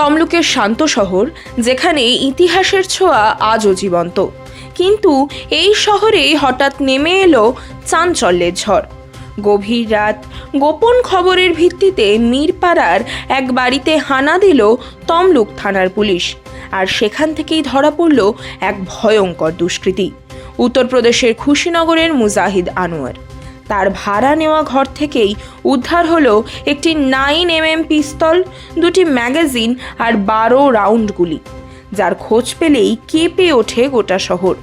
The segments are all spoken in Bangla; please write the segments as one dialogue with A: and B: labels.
A: তমলুকের শান্ত শহর, যেখানে ইতিহাসের ছোঁয়া আজও জীবন্ত। কিন্তু এই শহরে হঠাৎ নেমে এলো চাঞ্চল্যের ঝড়। গভীর রাত, গোপন খবরের ভিত্তিতে মিরপাড়ার এক বাড়িতে হানা দিল তমলুক থানার পুলিশ। আর সেখান থেকেই ধরা পড়ল এক ভয়ঙ্কর দুষ্কৃতী। উত্তরপ্রদেশের খুশিনগরের মুজাহিদ আনোয়ার। তার ভাড়া নেওয়া ঘর থেকেই উদ্ধার হলো একটি নাইন এমএম পিস্তল, দুটি ম্যাগাজিন আর বারো রাউন্ড গুলি, যার খোঁজ পেলেই কেঁপে ওঠে গোটা শহর।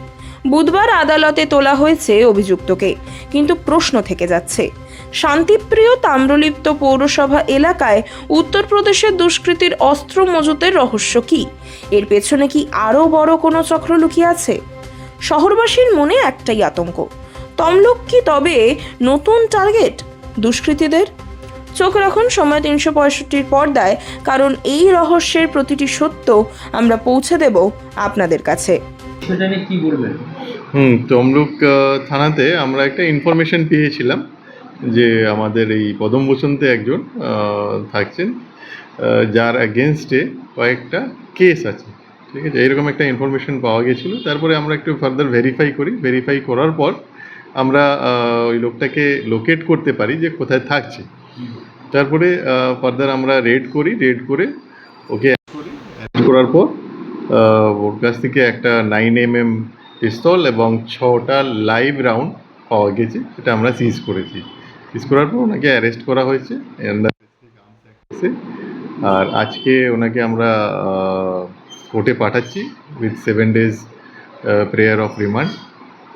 A: বুধবার আদালতে তোলা হয়েছে অভিযুক্তকে, কিন্তু প্রশ্ন থেকে যাচ্ছে, শান্তিপ্রিয় তাম্রলিপ্ত পৌরসভা এলাকায় উত্তরপ্রদেশের দুষ্কৃতীর অস্ত্র মজুতের রহস্য কি? এর পেছনে কি আরও বড় কোনো চক্র লুকিয়ে আছে? শহরবাসীর মনে একটাই আতঙ্ক তমলুক কি তবে নতুন টার্গেট দুষ্কৃতীদের? চোখ রাখুন সময় তিনশো পঁয়ষট্টির পর্দায় কারণ এই রহস্যের প্রতিটি সত্য আমরা পৌঁছে দেব আপনাদের কাছে।
B: সেটা নিয়ে কি বলবেন?
C: হুম তমলুক থানাতে আমরা একটা ইনফরমেশন পেয়েছিলাম যে আমাদের এই পদম বসন্তে একজন থাকছেন যার অ্যাগেনস্টে কয়েকটা কেস আছে। ঠিক আছে? এরকম একটা ইনফরমেশন পাওয়া গেছিল। তারপরে আমরা একটু ফার্দার ভেরিফাই করি। ভেরিফাই করার পর আমরা ওই লোকটাকে লোকেট করতে পারি যে কোথায় থাকছে। তারপরে ফার্দার আমরা রেড করি রেড করে ওকে করার পর ওর কাছ থেকে একটা নাইন এম এম পিস্তল এবং ছটা লাইভ রাউন্ড পাওয়া গেছে সেটা আমরা সিজ করেছি। সিজ করার পর ওনাকে অ্যারেস্ট করা হয়েছে আর আজকে ওনাকে আমরা কোর্টে পাঠাচ্ছি with seven days prayer of remand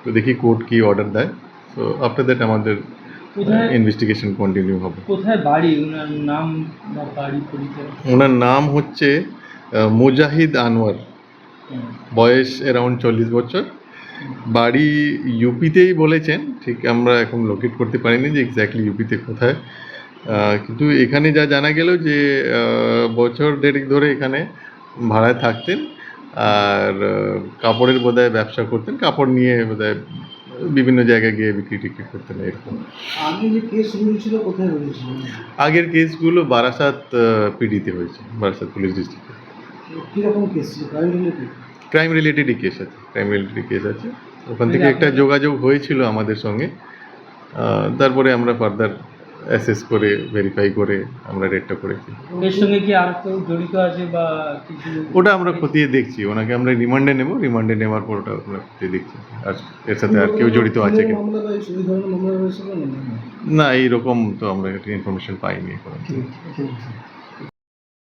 C: তো দেখি কোর্ট কি অর্ডার দেয়। তো আফটার দ্যাট আমাদের ইনভেস্টিগেশন কন্টিনিউ হবে।
B: কোথায় বাড়ি? ওনার নাম বা বাড়ি পরিচয়?
C: ওনার নাম হচ্ছে মুজাহিদ আনোয়ার। বয়স অ্যারাউন্ড চল্লিশ বছর। বাড়ি ইউপিতেই বলেছেন ঠিক আমরা এখন লোকেট করতে পারিনি যে এক্স্যাক্টলি ইউপিতে কোথায়। কিন্তু এখানে যা জানা গেল যে বছর দেড়েক ধরে এখানে ভাড়ায় থাকতেন। আর কাপড়ের বোধহয় ব্যবসা করতেন কাপড় নিয়ে বোধহয় বিভিন্ন জায়গায় গিয়ে বিক্রি টিক্রি করতেন এরকম। আগের কেসগুলো বারাসাত পিডিতে হয়েছে বারাসাত পুলিশ ডিস্ট্রিক্টে।
D: ক্রাইম
C: রিলেটেডই কেস আছে ক্রাইম রিলেটেড কেস আছে। ওখান থেকে একটা যোগাযোগ হয়েছিল আমাদের সঙ্গে। তারপরে আমরা ফার্দার অ্যাসেস করে ভেরিফাই করে আমরা রেটটা করেছি।
B: এর সঙ্গে কি আর কেউ জড়িত আছে বা কিছু
C: ওটা আমরা খতিয়ে দেখছি ওনাকে আমরা রিমান্ডে নেব রিমান্ডে নেওয়ার পর ওটা আমরা খতিয়ে দেখছি। আর এর সাথে আর কেউ জড়িত আছে কি
D: না
C: না এইরকম তো আমরা একটা ইনফরমেশন পাইনি এখন।
D: ঠিক আছে